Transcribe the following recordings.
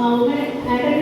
Uh, when I, I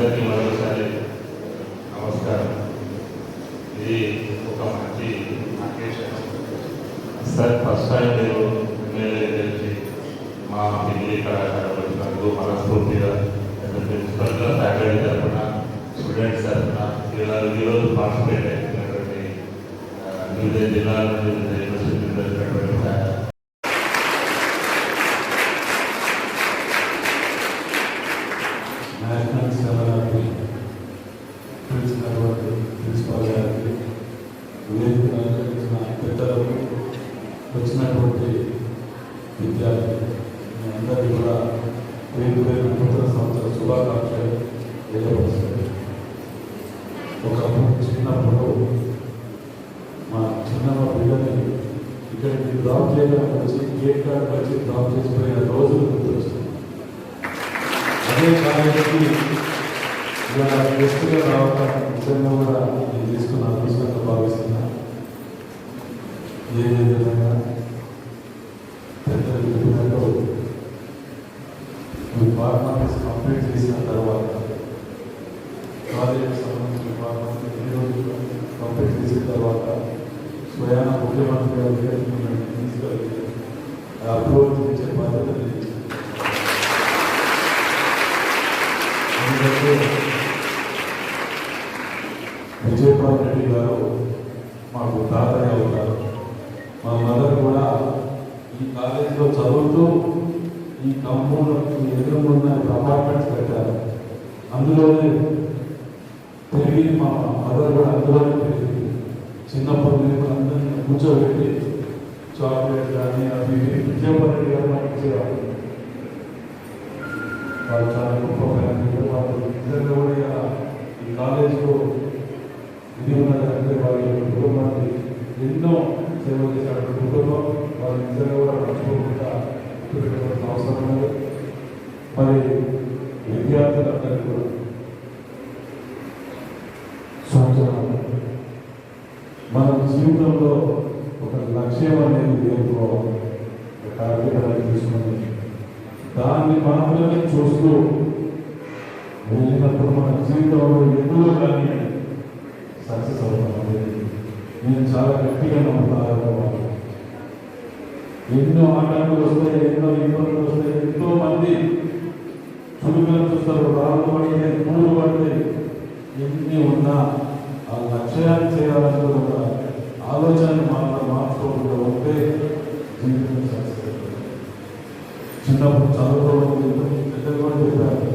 అందరికీ మరొకసారి నమస్కారం. ఇది ఒక మంచి అకేషన్. సార్ ఫస్ట్ టైం నేను ఎమ్మెల్యే గెలిచి మా పిల్లి కళాశాల వచ్చినందుకు మనస్ఫూర్తిగా ప్రిన్సిపల్గా ఫ్యాకల్టీ తరఫున స్టూడెంట్స్ తరఫున ఇలా ఈరోజు పార్టిసిపేట్ అయినటువంటి వివిధ జిల్లాల నుండి వివిధ యూనివర్సిటీ నుండి వచ్చినటువంటి విద్యార్థులు. మీ అందరికీ కూడా పేరు పేరు నూతన సంవత్సర శుభాకాంక్షలు తెలియపరుస్తుంది ఒకప్పుడు చిన్నప్పుడు మా చిన్నమ్మ పిల్లని ఇక్కడికి డ్రాప్ చేయడానికి వచ్చి గేట్ కార్డ్ వచ్చి డ్రాప్ చేసిపోయిన రోజులు గుర్తొస్తుంది అదే కాలేజీకి ఇలా గెస్ట్గా రావడం నిజంగా కూడా నేను తీసుకున్న అదృష్టంగా భావిస్తున్నా. ఏ విధంగా పెద్దలు చెప్పినట్టు మీ ఫార్మాలిటీస్ కంప్లీట్ చేసిన తర్వాత కాలేజీకి సంబంధించిన ఫార్మాలిటీ ఎన్ని రోజులు కంప్లీట్ చేసిన తర్వాత స్వయాన ముఖ్యమంత్రి గారు తీసుకెళ్ళి అప్రూవల్ ఇచ్చే బాధ్యత విజయపాల్ రెడ్డి గారు మాకు తాతయ్య అవుతారు. మా మదర్ కూడా ఈ కాలేజీలో చదువుతూ ఈ కంపౌండ్ ఎదురున్న అపార్ట్మెంట్స్ పెట్టారు అందులోనే పెరిగి మా మదర్ కూడా అందులోనే పెరిగింది చిన్నప్పుడు మేము అందరినీ కూర్చోబెట్టి చాక్లెట్ కానీ అవి ఇవి గారు మాకు ఇచ్చేవారు. వాళ్ళు చాలా గొప్ప ఫ్యామిలీ వాళ్ళు. నిజంగా కూడా ఈ కాలేజీలో ఇది ఉన్నదంటే వాళ్ళ యొక్క కుటుంబానికి ఎన్నో సేవ చేశారు. కుటుంబం వాళ్ళు నిజంగా కూడా మర్చిపోకుండా అవసరం ఉంది. మరి విద్యార్థులందరికీ కూడా సంవత్సరం మన జీవితంలో ఒక లక్ష్యం అనేది నేర్చుకోవాలి ఒక టార్గెట్ అనేది దాన్ని మాత్రమే చూస్తూ వెళ్ళినప్పుడు మన జీవితంలో ఎందులో కానీ సక్సెస్ అవుతాం. నేను చాలా గట్టిగా నమ్ముతాను ఎన్నో ఆటంకాలు వస్తాయి ఎన్నో ఇబ్బందులు వస్తాయి ఎంతో మంది చురుకులు చూస్తారు రాళ్ళు పడితే మూడు పడితే ఎన్ని ఉన్నా ఆ లక్ష్యాన్ని చేయాలన్న ఒక మార్చుకోకుండా ఉంటే జీవితం సక్సెస్ చిన్నప్పుడు చదువుకోవడం పెద్దలు కూడా చెప్పారు.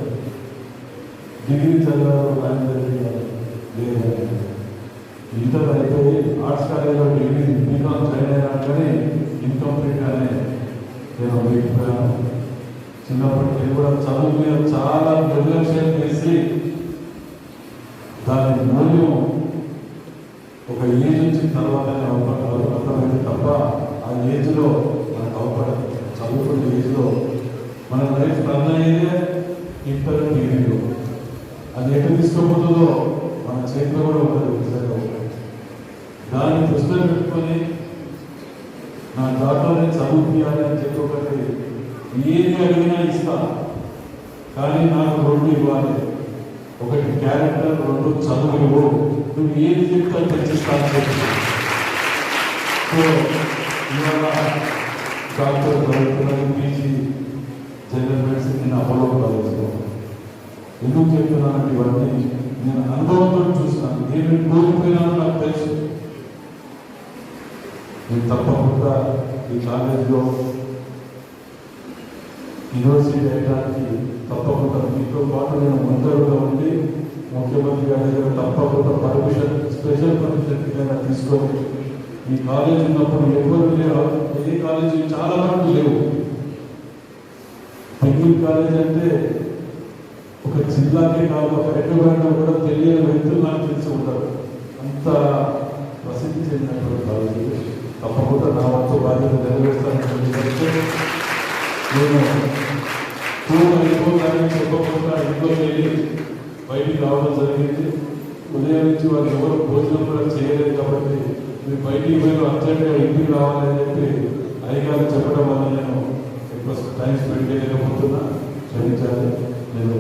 డిగ్రీ చదవడం ఆయన లేదు ఇంటర్ అయిపోయి ఆర్ట్స్ కాలేజీలో డిగ్రీ బీకామ్ జాయిన్ అయినా కానీ ఇన్కంప్లీట్గానే నేను వెళ్ళిపోయాను నేను కూడా చదువు మీద చాలా నిర్లక్ష్యం చేసి దాని మూల్యం ఒక ఏజ్ వచ్చిన తర్వాత అవపడ- తప్ప ఆ ఏజ్లో మనకు అవపడదు చదువుకున్న ఏజ్లో మన లైఫ్ రన్ అయ్యేదే ఇంటర్ అది ఎటు తీసుకోబోతుందో మన చేతిలో కూడా ఉంటుంది నిజంగా దాన్ని దృష్టిలో పెట్టుకొని నా దాంట్లో నేను చదువుకోవాలి అని చెప్పి ఒకటి ఏది అడిగినా ఇస్తా. కానీ నాకు రెండు ఇవ్వాలి. ఒకటి క్యారెక్టర్ రెండు చదువులు నువ్వు ఏది చెప్తా తెచ్చిస్తాను సో ఇవాళ డాక్టర్ చదువుతున్నాను పీజీ జనరల్ మెడిసిన్ నేను అపోలో కాలేజ్లో. ఎందుకు చెప్తున్నానంటే ఇవన్నీ నేను అనుభవంతో చూస్తాను నేను కోల్పోయినాను నాకు తెలుసు. నేను తప్పకుండా ఈ కాలేజీలో యూనివర్సిటీ వెళ్ళడానికి తప్పకుండా మీతో పాటు నేను ముందరుగా ఉండి ముఖ్యమంత్రి గారి దగ్గర తప్పకుండా పర్మిషన్ స్పెషల్ పర్మిషన్ ఏదైనా తీసుకొని ఈ కాలేజ్ ఉన్నప్పుడు ఎవరు లేరు? ఏ కాలేజీ చాలా వరకు లేవు. బెంగళూరు కాలేజ్ అంటే ఒక జిల్లాకే కాదు ఒక హైదరాబాద్లో కూడా తెలియని వ్యక్తులు నాకు తెలిసి ఉంటారు అంత ప్రసిద్ధి చెందినటువంటి కాలేజీ తప్పకుండా నా వంతు బాధ్యత నెరవేరుస్తానని నేను పూర్వ అయిపోతానని చెప్పకుండా ఇంట్లో వెళ్ళి బయటికి రావడం జరిగింది ఉదయం నుంచి వాళ్ళు ఎవరు భోజనం కూడా చేయలేదు కాబట్టి మీరు బయటికి పోయి అర్జెంట్గా ఇంటికి రావాలని చెప్పి అధికారులు చెప్పడం వల్ల నేను ఎక్కువ టైం స్పెండ్ చేయలేకపోతున్నా క్షమించాలి నేను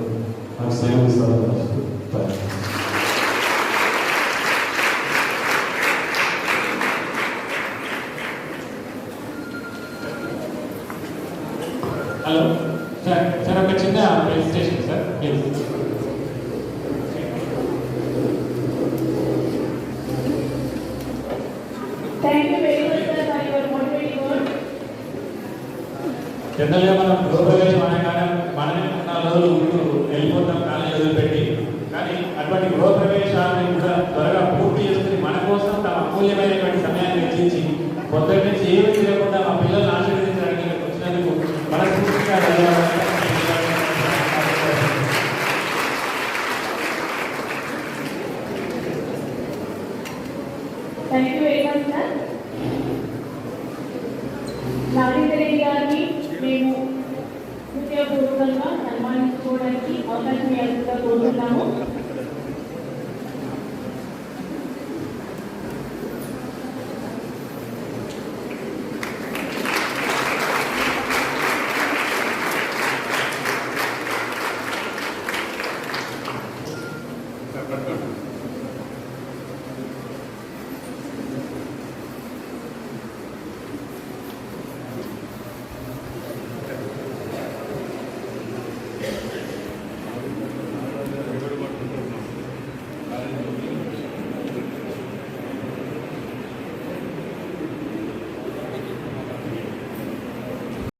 నాకు సేవ ఇస్తానని హలో సార్ సార్ ఒక చిన్న ప్రెజెంటేషన్ సార్. ప్లీజ్ జనరల్గా మనం గృహప్రవేశం అనగానే మనమే నాలుగు రోజులు ఉంటూ వెళ్ళిపోతాం కాలేజీ వదిలిపెట్టి. కానీ అటువంటి గృహప్రవేశాలను